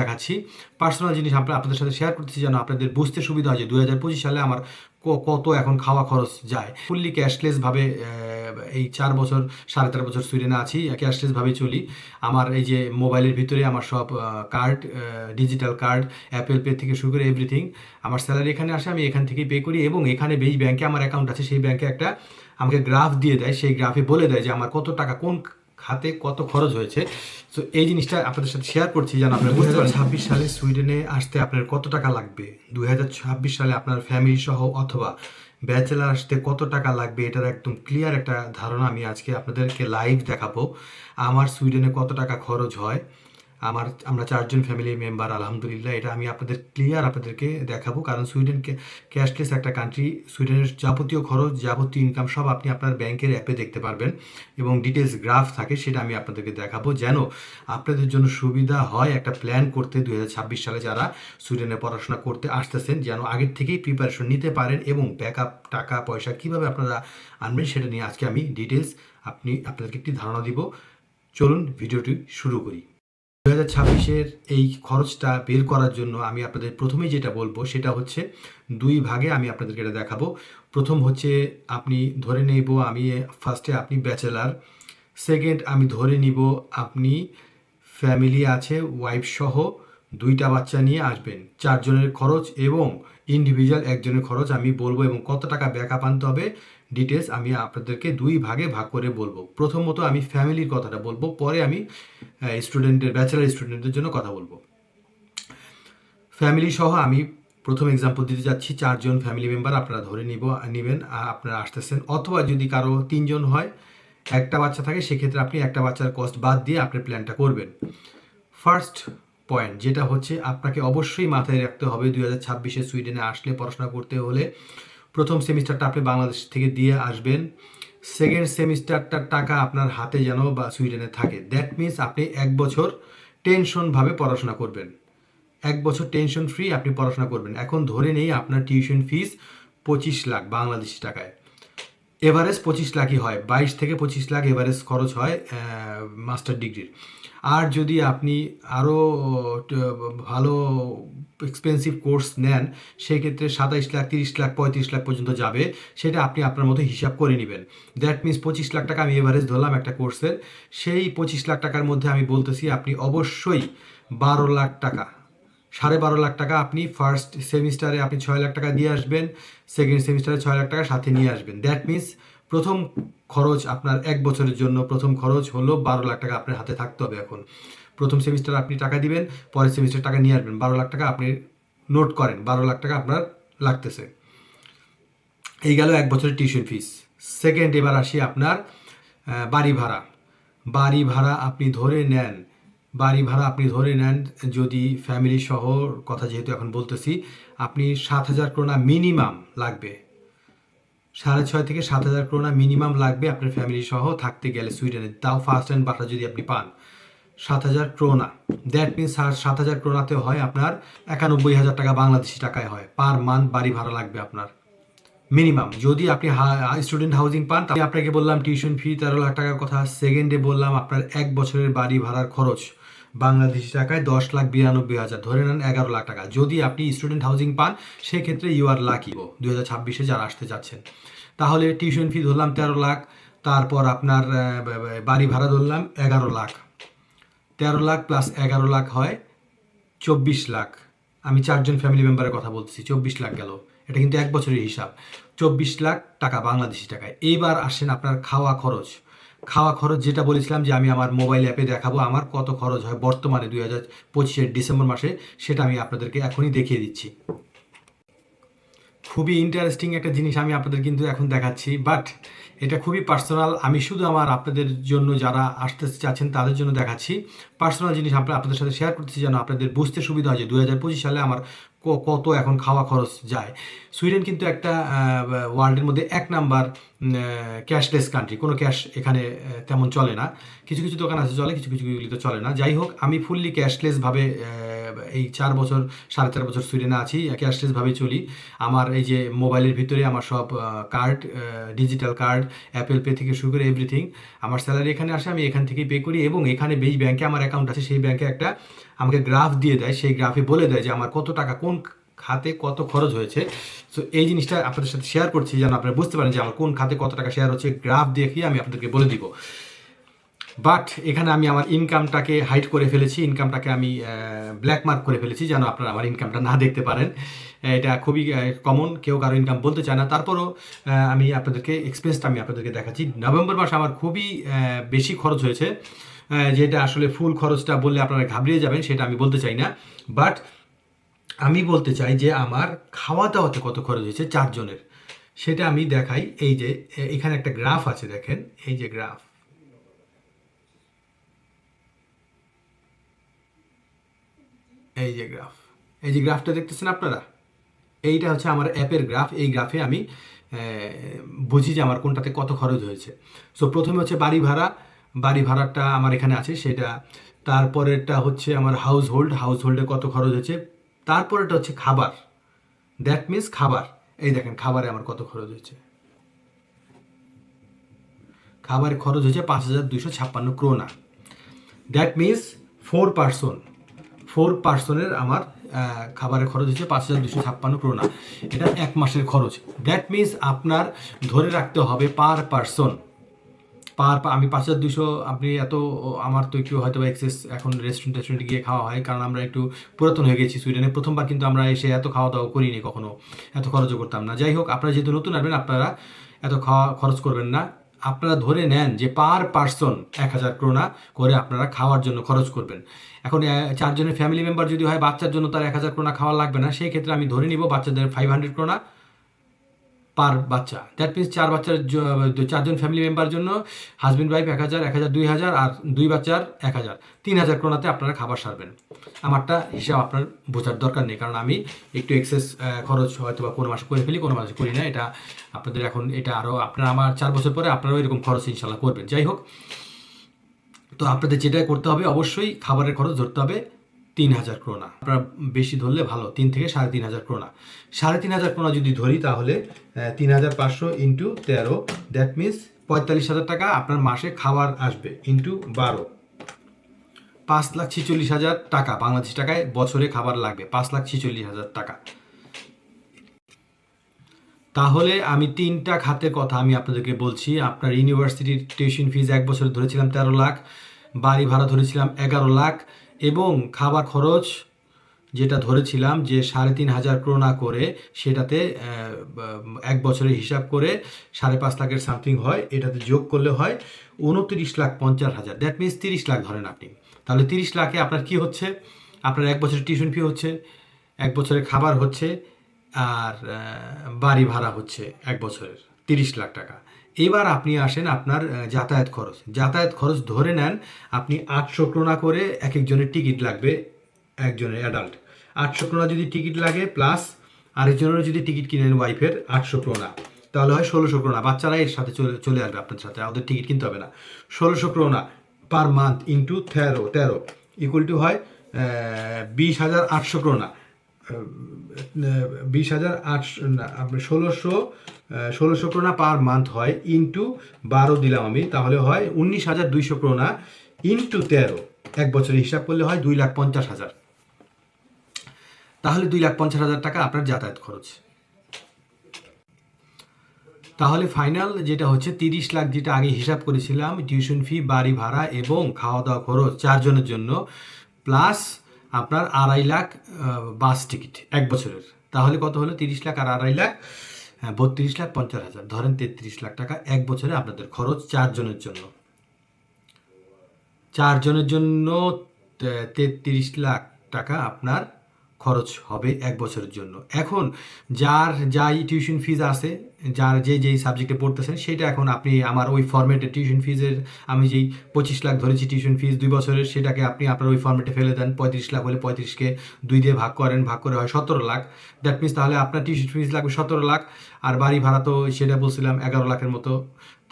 দেখাচ্ছি। পার্সোনাল জিনিস আপনাদের সাথে শেয়ার করতেছি যেন আপনাদের বুঝতে সুবিধা হয় যে দু হাজার পঁচিশ সালে আমার কত এখন খাওয়া খরচ যায়। ফুললি ক্যাশলেস ভাবে এই চার বছর, সাড়ে চার বছর সুইডেনে আছি ক্যাশলেস ভাবে চলি। আমার এই যে মোবাইলের ভিতরে আমার সব card digital card Apple Pay থেকে শুরু করে এভরিথিং আমার স্যালারি এখানে আসে, আমি এখান থেকেই পে করি এবং এখানে বেশ ব্যাংকে আমার অ্যাকাউন্ট আছে, সেই ব্যাংকে একটা আমাকে গ্রাফ দিয়ে দেয়, সেই গ্রাফে বলে দেয় যে আমার কত টাকা, কোন খাতে কত খরচ হয়েছে। তো এই জিনিসটা আপনাদের সাথে শেয়ার করছি যেন আপনার দু পারেন। ছাব্বিশ সালে সুইডেনে আসতে আপনার কত টাকা লাগবে? দুই হাজার ছাব্বিশ সালে আপনার ফ্যামিলি সহ অথবা ব্যাচেলার আসতে কত টাকা লাগবে? এটার একদম ক্লিয়ার একটা ধারণা আমি আজকে আপনাদেরকে লাইভ দেখাবো। আমার সুইডেনে কত টাকা খরচ হয়? আমার, আমরা চারজন ফ্যামিলি মেম্বার আলহামদুলিল্লাহ, এটা আমি আপনাদের ক্লিয়ার আপনাদেরকে দেখাবো। কারণ সুইডেনকে ক্যাশলেস একটা কান্ট্রি সুইডেনের যাবতীয় খরচ, যাবতীয় ইনকাম সব আপনি আপনার ব্যাংকের অ্যাপে দেখতে পারবেন এবং ডিটেলস গ্রাফ থাকে সেটা আমি আপনাদেরকে দেখাবো। যেন আপনাদের জন্য সুবিধা হয় একটা প্ল্যান করতে দু হাজার ছাব্বিশ সালে যারা সুইডেনে পড়াশোনা করতে আসতেছেন, যেন আগের থেকেই প্রিপারেশন নিতে পারেন এবং ব্যাকআপ টাকা, পয়সা কীভাবে আপনারা আনবেন সেটা নিয়ে আজকে আমি ডিটেলস আপনি আপনাদেরকে একটি ধারণা দিব। চলুন ভিডিওটি শুরু করি। দু হাজার ছাব্বিশের এই খরচটা বের করার জন্য আমি আপনাদের প্রথমেই যেটা বলব সেটা হচ্ছে দুই ভাগে আমি আপনাদেরকে এটা দেখাবো। প্রথম হচ্ছে আপনি ধরে নেব আমি ফার্স্টে আপনি ব্যাচেলার সেকেন্ড আমি ধরে নিব আপনি ফ্যামিলি আছে ওয়াইফ সহ দুইটা বাচ্চা নিয়ে আসবেন। চারজনের খরচ এবং ইন্ডিভিজুয়াল একজনের খরচ আমি বলব এবং কত টাকা ব্যাকআপ আনতে হবে ডিটেলস আমি আপনাদেরকে দুই ভাগে ভাগ করে বলব। প্রথমত আমি ফ্যামিলির কথাটা বলব, পরে আমি স্টুডেন্টের ব্যাচেলার স্টুডেন্টদের জন্য কথা বলব। ফ্যামিলি সহ আমি প্রথম এক্সাম্পল দিতে যাচ্ছি, চারজন ফ্যামিলি মেম্বার আপনারা ধরে নিব, নেবেন আপনারা আসতেছেন। অথবা যদি কারও তিনজন হয়, একটা বাচ্চা থাকে, সেক্ষেত্রে আপনি একটা বাচ্চার কস্ট বাদ দিয়ে আপনার প্ল্যানটা করবেন। ফার্স্ট পয়েন্ট যেটা হচ্ছে আপনাকে অবশ্যই মাথায় রাখতে হবে, দুই হাজার ছাব্বিশে সুইডেনে আসলে পড়াশোনা করতে হলে। প্রথম সেমিস্টারটা আপনি বাংলাদেশ থেকে দিয়ে আসবেন। সেকেন্ড সেমিস্টারটার টাকা আপনার হাতে যেন বা সুইডেনে থাকে। দ্যাট মিন্স আপনি এক বছর টেনশনভাবে পড়াশোনা করবেন। এক বছর টেনশন ফ্রি আপনি পড়াশোনা করবেন। এখন ধরে নেই আপনার টিউশন ফিস পঁচিশ লাখ বাংলাদেশি টাকায়। এভারেজ পঁচিশ লাখই হয়, বাইশ থেকে পঁচিশ লাখ এভারেজ খরচ হয় মাস্টার ডিগ্রির। আর যদি আপনি আরও ভালো এক্সপেন্সিভ কোর্স নেন, সেক্ষেত্রে সাতাইশ লাখ, তিরিশ লাখ, পঁয়ত্রিশ লাখ পর্যন্ত যাবে, সেটা আপনি আপনার মতো হিসাব করে নেবেন। দ্যাট মিন্স পঁচিশ লাখ টাকা আমি এভারেজ ধরলাম একটা কোর্সের সেই পঁচিশ লাখ টাকার মধ্যে আমি বলতেছি, আপনি অবশ্যই বারো লাখ টাকা সাড়ে বারো লাখ টাকা আপনি ফার্স্ট সেমিস্টারে আপনি ছয় লাখ টাকা দিয়ে আসবেন সেকেন্ড সেমিস্টারে ছয় লাখ টাকা সাথে নিয়ে আসবেন। দ্যাট মিন্স প্রথম খরচ আপনার এক বছরের জন্য প্রথম খরচ হলো বারো লাখ টাকা আপনার হাতে থাকতে হবে এখন। প্রথম সেমিস্টার আপনি টাকা দিবেন, পরের সেমিস্টার টাকা নিয়ে আসবেন। বারো লাখ টাকা আপনি নোট করেন, বারো লাখ টাকা আপনার লাগতেছে। এই গেল এক বছরের টিউশন ফিস সেকেন্ড এবার আসি আপনার বাড়ি ভাড়া। বাড়ি ভাড়া আপনি ধরে নেন বাড়ি ভাড়া আপনি ধরে নেন, যদি ফ্যামিলি সহ, কথা যেহেতু এখন বলতেছি, আপনি সাত হাজার ক্রোনা মিনিমাম লাগবে। সাড়ে ছয় থেকে সাত হাজার ক্রোনা মিনিমাম লাগবে আপনার ফ্যামিলি সহ থাকতে গেলে সুইডেনে। তাও ফার্স্ট হ্যান্ড বাসা যদি আপনি পান, সাত হাজার ক্রোনা। দ্যাট মিনস সাত হাজার ক্রোনাতে হয় আপনার একানব্বই হাজার টাকা বাংলাদেশি টাকায় হয়। পার মান্থ বাড়ি ভাড়া লাগবে আপনার। মিনিমাম যদি আপনি স্টুডেন্ট হাউজিং পান, তাহলে আপনাকে বললাম টিউশন ফি তেরো লাখ টাকার কথা। সেকেন্ডে বললাম আপনার এক বছরের বাড়ি ভাড়ার খরচ। বাংলাদেশি টাকায় দশ লাখ বিরানব্বই হাজার। ধরে নেন এগারো লাখ টাকা। যদি আপনি স্টুডেন্ট হাউজিং পান, সেক্ষেত্রে ইউ আর লাকি দু হাজার ছাব্বিশে যারা আসতে যাচ্ছেন। তাহলে টিউশন ফি ধরলাম তেরো লাখ, তারপর আপনার বাড়ি ভাড়া ধরলাম এগারো লাখ। তেরো লাখ প্লাস এগারো লাখ হয় চব্বিশ লাখ। আমি চারজন ফ্যামিলি মেম্বারের কথা বলতেছি, চব্বিশ লাখ গেল। এটা কিন্তু এক বছরের হিসাব। চব্বিশ লাখ টাকা বাংলাদেশি টাকায়। এইবার আসেন আপনার খাওয়া খরচ। খাওয়া খরচ যেটা বলেছিলাম যে আমি আমার মোবাইল অ্যাপে দেখাবো, আমার কত খরচ হয় বর্তমানে দুই হাজার ডিসেম্বর মাসে, সেটা আমি আপনাদেরকে এখনই দেখিয়ে দিচ্ছি। খুবই ইন্টারেস্টিং একটা জিনিস আমি আপনাদের কিন্তু এখন দেখাচ্ছি বাট এটা খুবই পার্সোনাল আমি শুধু আমার আপনাদের জন্য যারা আসতে চাচ্ছেন তাদের জন্য দেখাচ্ছি। পার্সোনাল জিনিস আমরা আপনাদের সাথে শেয়ার করতেছি যেন আপনাদের বুঝতে সুবিধা হয় যে দু হাজার পঁচিশ সালে আমার কত এখন খাওয়া খরচ যায়। সুইডেন কিন্তু একটা ওয়ার্ল্ডের মধ্যে এক নাম্বার ক্যাশলেস কান্ট্রি কোনো ক্যাশ এখানে তেমন চলে না। কিছু কিছু দোকান আছে চলে, কিছু কিছু তো চলে না। যাই হোক, আমি ফুললি ক্যাশলেসভাবে এই চার বছর, সাড়ে চার বছর সুইডেনে আছি ক্যাশলেসভাবে চলি। আমার এই যে মোবাইলের ভিতরে আমার সব card digital card Apple Pay থেকে শুরু করে এভরিথিং আমার স্যালারি এখানে আসে, আমি এখান থেকেই পে করি এবং এখানে বেশ ব্যাংকে আমার অ্যাকাউন্ট আছে, সেই ব্যাংকে একটা আমাকে গ্রাফ দিয়ে দেয়। সেই গ্রাফে বলে দেয় যে আমার কত টাকা, কোন খাতে কত খরচ হয়েছে? সো এই জিনিসটা আপনাদের সাথে শেয়ার করছি যেন আপনারা বুঝতে পারেন যে আমার কোন খাতে কত টাকা শেয়ার হচ্ছে। গ্রাফ দেখিয়ে আমি আপনাদেরকে বলে দিব। বাট এখানে আমি আমার ইনকামটাকে হাইড করে ফেলেছি। ইনকামটাকে আমি ব্ল্যাক মার্ক করে ফেলেছি যেন আপনারা আমার ইনকামটা না দেখতে পারেন। এটা খুবই কমন কেউ কারও ইনকাম বলতে চায় না। তারপরও আমি আপনাদেরকে এক্সপেন্সটা আমি আপনাদেরকে দেখাচ্ছি। নভেম্বর মাসে আমার খুবই বেশি খরচ হয়েছে। যেটা আসলে ফুল খরচটা বললে আপনারা ঘাবড়িয়ে যাবেন, সেটা আমি বলতে চাই না। বাট আমি বলতে চাই যে আমার খাওয়া দাওয়াতে কত খরচ হয়েছে চারজনের? সেটা আমি দেখাই। এই যে এখানে একটা গ্রাফ আছে, দেখেন। এই যে গ্রাফ। এই যে গ্রাফ। এই যে গ্রাফটা দেখতেছেন আপনারা? এইটা হচ্ছে আমার অ্যাপের গ্রাফ। এই গ্রাফে আমি বুঝি যে আমার কোনটাতে কত খরচ হয়েছে। সো, প্রথমে হচ্ছে বাড়ি ভাড়া। বাড়ি ভাড়াটা আমার এখানে আছে, সেটা। তারপরেরটা হচ্ছে আমার হাউস হোল্ড হাউস হোল্ডে কত খরচ হয়েছে? তারপরেটা হচ্ছে খাবার। দ্যাট মিন্স খাবার। এই দেখেন, খাবারে আমার কত খরচ হয়েছে। খাবারে খরচ হয়েছে পাঁচ হাজার দুইশো ছাপ্পান্ন krona. That means four person four পার্সনের আমার খাবারের খরচ হচ্ছে পাঁচ হাজার দুশো ছাপ্পান্ন ক্রোনা। এটা এক মাসের খরচ। দ্যাট মিন্স আপনার ধরে রাখতে হবে পার পার্সন পার আমি পাঁচ হাজার দুশো আপনি এত আমার তো একটু হয়তো এক্সেস এখন রেস্টুরেন্ট টেস্টুরেন্টে গিয়ে খাওয়া হয়, কারণ আমরা একটু পুরাতন হয়ে গেছি সুইডেনে। প্রথমবার কিন্তু আমরা এসে এত খাওয়া দাওয়া করিনি কখনো, এত খরচও করতাম না। যাই হোক, আপনারা যেহেতু নতুন আসবেন, আপনারা এত খাওয়া খরচ করবেন না। আপনারা ধরে নেন যে পার পার্সন এক হাজার ক্রোনা করে আপনারা খাওয়ার জন্য খরচ করবেন। এখন চারজনের ফ্যামিলি মেম্বার যদি হয়, বাচ্চার জন্য তার এক হাজার ক্রোনা খাওয়া লাগবে না। সেই ক্ষেত্রে আমি ধরে নিব বাচ্চাদের ফাইভ হান্ড্রেড ক্রোনা। পার বাচ্চা। দ্যাট মিনস চার বাচ্চার চারজন ফ্যামিলি মেম্বার জন্য হাজব্যান্ড ওয়াইফ এক হাজার এক হাজার, দুই হাজার আর দুই বাচ্চার এক হাজার। তিন হাজার ক্রোনাতে আপনারা খাবার সারবেন। আমারটা হিসাব আপনার বোঝার দরকার নেই, কারণ আমি একটু এক্সেস খরচ হয়তো বা কোনো মাসে করে ফেলি, কোনো মাসে করি না। এটা আপনাদের এখন এটা আরও আপনারা আমার চার বছর পরে আপনারাও এরকম খরচ ইনশাল্লাহ করবেন। যাই হোক, তো আপনাদের যেটা করতে হবে অবশ্যই খাবারের খরচ ধরতে হবে। তিন হাজার ক্রোনা। আপনারা বেশি ধরলে ভালো, তিন থেকে সাড়ে তিন হাজার ক্রোনা। সাড়ে তিন হাজার ক্রোনা যদি ধরি তাহলে তিন হাজার পাঁচশো ইন্টু তেরো দ্যাট মিন্স পঁয়তাল্লিশ হাজার টাকা আপনার মাসে খাবার আসবে ইন্টু বারো। পাঁচ লাখ ছিচল্লিশ হাজার টাকা বাংলাদেশ টাকায় বছরে খাবার লাগবে, পাঁচ লাখ ছিচল্লিশ হাজার টাকা। তাহলে আমি তিনটা খাতের কথা আমি আপনাদেরকে বলছি। আপনার ইউনিভার্সিটির টিউশন ফিজ এক বছর ধরেছিলাম তেরো লাখ, বাড়ি ভাড়া ধরেছিলাম এগারো লাখ এবং খাবার খরচ যেটা ধরেছিলাম যে সাড়ে তিন হাজার ক্রোনা করে সেটাতে এক বছরের হিসাব করে সাড়ে পাঁচ লাখের সামথিং হয়, এটাতে যোগ করলে হয় উনত্রিশ লাখ পঞ্চাশ হাজার। দ্যাট মিনস তিরিশ লাখ ধরেন আপনি। তাহলে তিরিশ লাখে আপনার কি হচ্ছে? আপনার এক বছরের টিউশন ফি হচ্ছে, এক বছরের খাবার হচ্ছে, আর বাড়ি ভাড়া হচ্ছে এক বছরের, তিরিশ লাখ টাকা। এবার আপনি আসেন আপনার যাতায়াত খরচ। যাতায়াত খরচ ধরে নেন, আপনি আটশো ক্রোনা করে এক একজনের টিকিট লাগবে, একজনের অ্যাডাল্ট আটশো ক্রোনা যদি টিকিট লাগে প্লাস আরেকজনেরও যদি টিকিট কিনেন ওয়াইফের আটশো ক্রোনা। তাহলে হয় ষোলোশো ক্রোনা। বাচ্চারা এর সাথে চলে চলে আসবে আপনার সাথে, ওদের টিকিট কিনতে হবে না। ষোলোশো ক্রোনা পার মান্থ ইন্টু তেরো তেরো ইকুয়াল টু হয় বিশ হাজার আটশো ক্রোনা। বিশ হাজার আটশো, না ষোলোশো ষোলোশো ক্রোনা পার মান্থ হয় ইন্টু বারো দিলাম আমি, তাহলে হয় উনিশ হাজার দুইশো ক্রোনা ইন্টু তেরো। এক বছরে হিসাব করলে হয় দুই লাখ পঞ্চাশ হাজার। তাহলে দুই লাখ পঞ্চাশ হাজার টাকা আপনার যাতায়াত খরচ। তাহলে ফাইনাল যেটা হচ্ছে তিরিশ লাখ যেটা আগে হিসাব করেছিলাম, টিউশন ফি, বাড়ি ভাড়া এবং খাওয়া দাওয়া খরচ চারজনের জন্য, প্লাস আপনার আড়াই লাখ বাস টিকিট এক বছরের। তাহলে কত হলো? তিরিশ লাখ আর আড়াই লাখ বত্রিশ লাখ পঞ্চাশ হাজার। ধরেন তেত্রিশ লাখ টাকা, এক বছরে আপনাদের খরচ চারজনের জন্য। চারজনের জন্য তেত্রিশ লাখ টাকা আপনার খরচ হবে এক বছরের জন্য। এখন যার যাই টিউশন ফিজ আছে, যার যে যেই সাবজেক্টে পড়তেছেন, সেটা এখন আপনি আমার ওই ফর্মেটে টিউশন ফিজের আমি যেই পঁচিশ লাখ ধরেছি টিউশন ফিজ দুই বছরের, সেটাকে আপনি আপনার ওই ফর্মেটে ফেলে দেন, পঁয়ত্রিশ লাখ হলে পঁয়ত্রিশকে দুই দিয়ে ভাগ করেন, ভাগ করে হয় সতেরো লাখ। দ্যাট মিনস তাহলে আপনার টিউশন ফিজ লাগবে সতেরো লাখ, আর বাড়ি ভাড়া তো সেটা বলছিলাম এগারো লাখের মতো।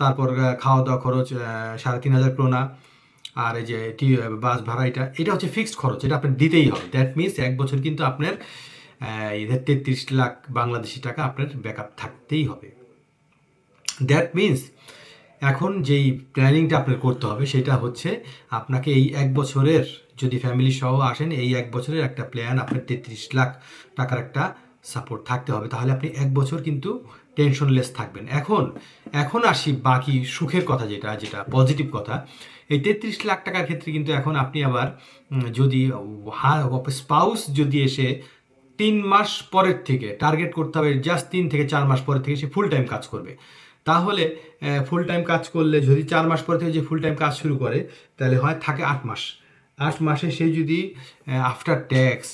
তারপর খাওয়া দাওয়া খরচ সাড়ে তিন হাজার ক্রোনা আর এই যে টি বাস ভাড়া, এটা এটা হচ্ছে ফিক্সড খরচ, এটা আপনার দিতেই হবে। দ্যাট মিনস এক বছর কিন্তু আপনার এদের তেত্রিশ লাখ বাংলাদেশি টাকা আপনার ব্যাকআপ থাকতেই হবে। দ্যাট মিনস এখন যেই প্ল্যানিংটা আপনার করতে হবে, সেটা হচ্ছে আপনাকে এই এক বছরের যদি ফ্যামিলি সহ আসেন, এই এক বছরের একটা প্ল্যান আপনার তেত্রিশ লাখ টাকার একটা সাপোর্ট থাকতে হবে। তাহলে আপনি এক বছর কিন্তু টেনশনলেস থাকবেন। এখন এখন আসি বাকি সুখের কথা যেটা যেটা পজিটিভ কথা। এই তেত্রিশ লাখ টাকার ক্ষেত্রে কিন্তু এখন আপনি আবার যদি স্পাউস যদি এসে তিন মাস পরের থেকে টার্গেট করতে হবে জাস্ট তিন থেকে চার মাস পরের থেকে সে ফুল টাইম কাজ করবে। তাহলে ফুল টাইম কাজ করলে যদি চার মাস পর থেকে যে ফুল টাইম কাজ শুরু করে, তাহলে হয় থাকে আট মাস। আট মাসে সে যদি আফটার ট্যাক্স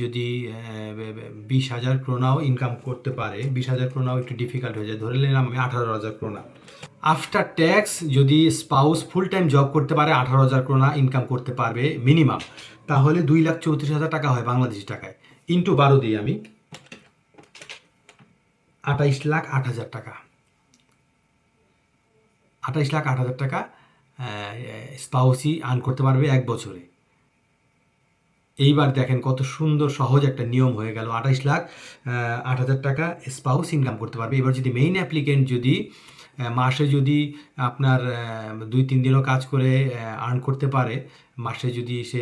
যদি বিশ হাজার ক্রোনাও ইনকাম করতে পারে, বিশ হাজার ক্রোনাও একটু ডিফিকাল্ট হয়ে যায়, ধরে নিলাম আমি আঠারো হাজার ক্রোনা। আফটার ট্যাক্স যদি স্পাউস ফুল টাইম জব করতে পারে, আঠারো হাজার ক্রোনা ইনকাম করতে পারবে মিনিমাম তাহলে দুই লাখ চৌত্রিশ হাজার টাকা হয় বাংলাদেশি টাকায়। ইন্টু বারো দিই আমি। আঠাইশ লাখ আট হাজার টাকা। আঠাইশ লাখ আট হাজার টাকা স্পাউসই আর্ন করতে পারবে এক বছরে। এইবার দেখেন কত সুন্দর, সহজ একটা নিয়ম হয়ে গেল। আঠাইশ লাখ আট হাজার টাকা স্পাউস ইনকাম করতে পারবে। এবার যদি মেইন অ্যাপ্লিকেন্ট যদি মাসে যদি আপনার দুই তিন দিনও কাজ করে আর্ন করতে পারে, মাসে যদি সে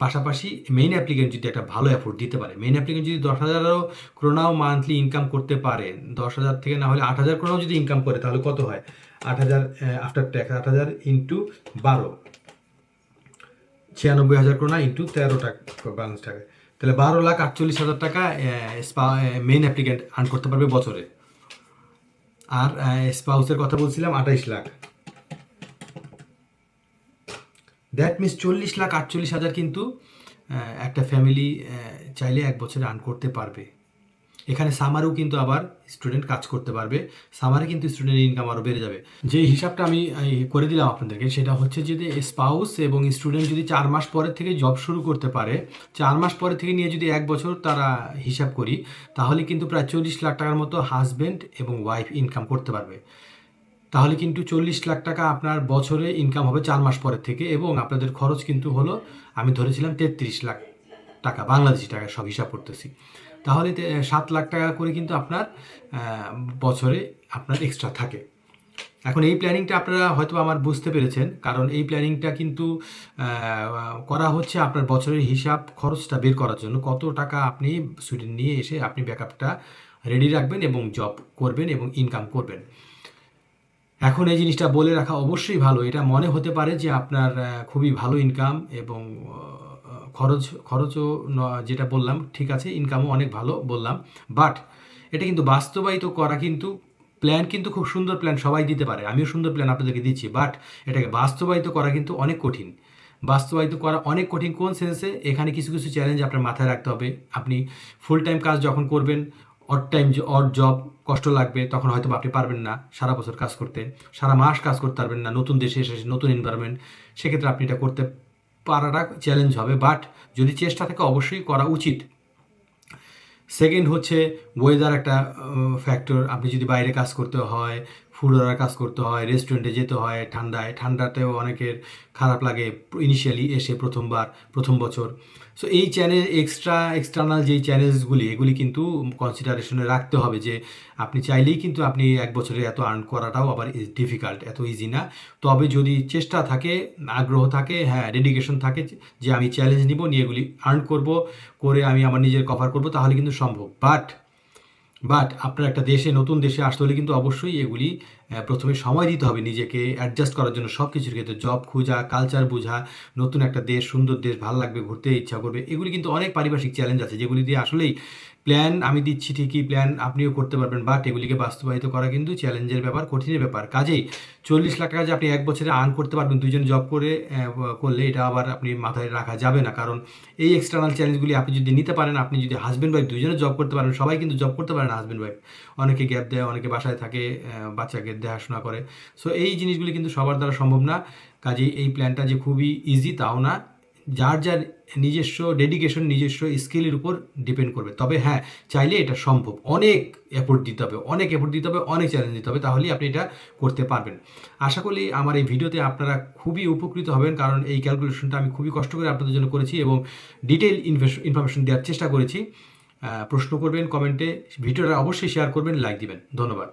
পাশাপাশি মেইন অ্যাপ্লিকেন্ট যদি একটা ভালো অ্যাফোর্ড দিতে পারে মেইন অ্যাপ্লিকেন্ট যদি দশ হাজারও ক্রোনাও মান্থলি ইনকাম করতে পারে, দশ হাজার থেকে না হলে আট হাজার ক্রোনাও যদি ইনকাম করে, তাহলে কত হয়? আট হাজার আফটার ট্যাক্স আট হাজার ইন্টু বারো। ছিয়ানব্বই হাজার করোনা ইন্টু তেরো টাকা বাংলাদেশ থাকে তাহলে বারো লাখ আটচল্লিশ হাজার টাকা মেইন অ্যাপ্লিকেন্ট আর্ন করতে পারবে বছরে। আর স্পাউসের কথা বলছিলাম, আঠাইশ লাখ। দ্যাট মিনস চল্লিশ লাখ আটচল্লিশ হাজার কিন্তু একটা ফ্যামিলি চাইলে এক বছরে আর্ন করতে পারবে। এখানে সামারও কিন্তু আবার স্টুডেন্ট কাজ করতে পারবে। সামারে কিন্তু স্টুডেন্টের ইনকাম আরও বেড়ে যাবে। যে হিসাবটা আমি করে দিলাম আপনাদেরকে, সেটা হচ্ছে যদি স্পাউস এবং স্টুডেন্ট যদি চার মাস পরের থেকে জব শুরু করতে পারে, চার মাস পরে থেকে নিয়ে যদি এক বছর তারা হিসাব করি, তাহলে কিন্তু প্রায় চল্লিশ লাখ টাকার মতো হাজব্যান্ড এবং ওয়াইফ ইনকাম করতে পারবে। তাহলে কিন্তু চল্লিশ লাখ টাকা আপনার বছরে ইনকাম হবে চার মাস পরের থেকে এবং আপনাদের খরচ কিন্তু হলো, আমি ধরেছিলাম তেত্রিশ লাখ টাকা, বাংলাদেশি টাকা সব হিসাব করতেছি। তাহলে সাত লাখ টাকা করে কিন্তু আপনার বছরে আপনার এক্সট্রা থাকে। এখন এই প্ল্যানিংটা আপনারা হয়তো আমার বুঝতে পেরেছেন, কারণ এই প্ল্যানিংটা কিন্তু করা হচ্ছে আপনার বছরের হিসাব খরচটা বের করার জন্য। কত টাকা আপনি স্টুডেন্ট নিয়ে এসে আপনি ব্যাকআপটা রেডি রাখবেন এবং জব করবেন এবং ইনকাম করবেন। এখন এই জিনিসটা বলে রাখা অবশ্যই ভালো। এটা মনে হতে পারে যে আপনার খুবই ভালো ইনকাম এবং খরচ, খরচও যেটা বললাম, ঠিক আছে ইনকামও অনেক ভালো বললাম বাট এটা কিন্তু বাস্তবায়িত করা কিন্তু প্ল্যান কিন্তু খুব সুন্দর প্ল্যান সবাই দিতে পারে, আমিও সুন্দর প্ল্যান আপনাদেরকে দিচ্ছি বাট এটাকে বাস্তবায়িত করা কিন্তু অনেক কঠিন। বাস্তবায়িত করা অনেক কঠিন কোন সেন্সে এখানে কিছু কিছু চ্যালেঞ্জ আপনার মাথায় রাখতে হবে। আপনি ফুল টাইম কাজ যখন করবেন অড টাইম অড জব কষ্ট লাগবে, তখন হয়তো আপনি পারবেন না সারা বছর কাজ করতে, সারা মাস কাজ করতে পারবেন না, নতুন দেশে এসে নতুন এনভায়রনমেন্ট সেক্ষেত্রে আপনি এটা করতে পারাটা চ্যালেঞ্জ হবে বাট যদি চেষ্টা থাকে অবশ্যই করা উচিত। সেকেন্ড হচ্ছে ওয়েদার একটা ফ্যাক্টর আপনি যদি বাইরে কাজ করতে হয় ফুড অর্ডার কাজ করতে হয় রেস্টুরেন্টে যেতে হয় ঠান্ডায়। ঠান্ডাতেও অনেকের খারাপ লাগে ইনিশিয়ালি এসে প্রথমবার, প্রথম বছর। সো এই চ্যানেল এক্সট্রা এক্সটার্নাল যেই চ্যানেলসগুলি এগুলি কিন্তু কনসিডারেশনে রাখতে হবে যে আপনি চাইলেই কিন্তু আপনি এক বছরে এত আর্ন করাটাও আবার ডিফিকাল্ট এত ইজি না। তবে যদি চেষ্টা থাকে, আগ্রহ থাকে হ্যাঁ ডেডিকেশন থাকে যে আমি চ্যালেঞ্জ নিব, নিয়ে এগুলি আর্ন করব, করে আমি আমার নিজের কভার করব, তাহলে কিন্তু সম্ভব। বাট বাট আপনার একটা দেশে, নতুন দেশে আসতে হলে কিন্তু অবশ্যই এগুলি প্রথমে সময় দিতে হবে নিজেকে অ্যাডজাস্ট করার জন্য সব কিছুর ক্ষেত্রে জব খোঁজা কালচার বোঝা, নতুন একটা দেশ, সুন্দর দেশ, ভালো লাগবে, ঘুরতে ইচ্ছা করবে, এগুলি কিন্তু অনেক পারিপার্শ্বিক চ্যালেঞ্জ আছে, যেগুলি দিয়ে আসলেই প্ল্যান আমি দিচ্ছি ঠিকই প্ল্যান আপনিও করতে পারবেন বাট এগুলিকে বাস্তবায়িত করা কিন্তু চ্যালেঞ্জের ব্যাপার, কঠিনের ব্যাপার। কাজেই চল্লিশ লাখ টাকা যে আপনি এক বছরে আর্ন করতে পারবেন দুজন জব করে করলে এটা আবার আপনি মাথায় রাখা যাবে না। কারণ এই এক্সটার্নাল চ্যালেঞ্জগুলি আপনি যদি নিতে পারেন, আপনি যদি হাজব্যান্ড ওয়াইফ দুজনে জব করতে পারেন, সবাই কিন্তু জব করতে পারেন হাজব্যান্ড ওয়াইফ অনেকে গ্যাপ দেয়, অনেকে বাসায় থাকে বাচ্চাকে দেখাশোনা করে। সো এই জিনিসগুলি কিন্তু সবার দ্বারা সম্ভব না। কাজেই এই প্ল্যানটা যে খুবই ইজি তাও না। যার যার নিজস্ব ডেডিকেশন নিজস্ব স্কিলের উপর ডিপেন্ড করবে। তবে হ্যাঁ চাইলে এটা সম্ভব। অনেক এফোর্ট দিতে হবে, অনেক এফোর্ট দিতে হবে, অনেক চ্যালেঞ্জ দিতে হবে, তাহলেই আপনি এটা করতে পারবেন। আশা করি আমার এই ভিডিওতে আপনারা খুবই উপকৃত হবেন, কারণ এই ক্যালকুলেশনটা আমি খুবই কষ্ট করে আপনাদের জন্য করেছি এবং ডিটেল ইনফরমেশন দেওয়ার চেষ্টা করেছি। প্রশ্ন করবেন কমেন্টে ভিডিওটা অবশ্যই শেয়ার করবেন লাইক দিবেন। ধন্যবাদ।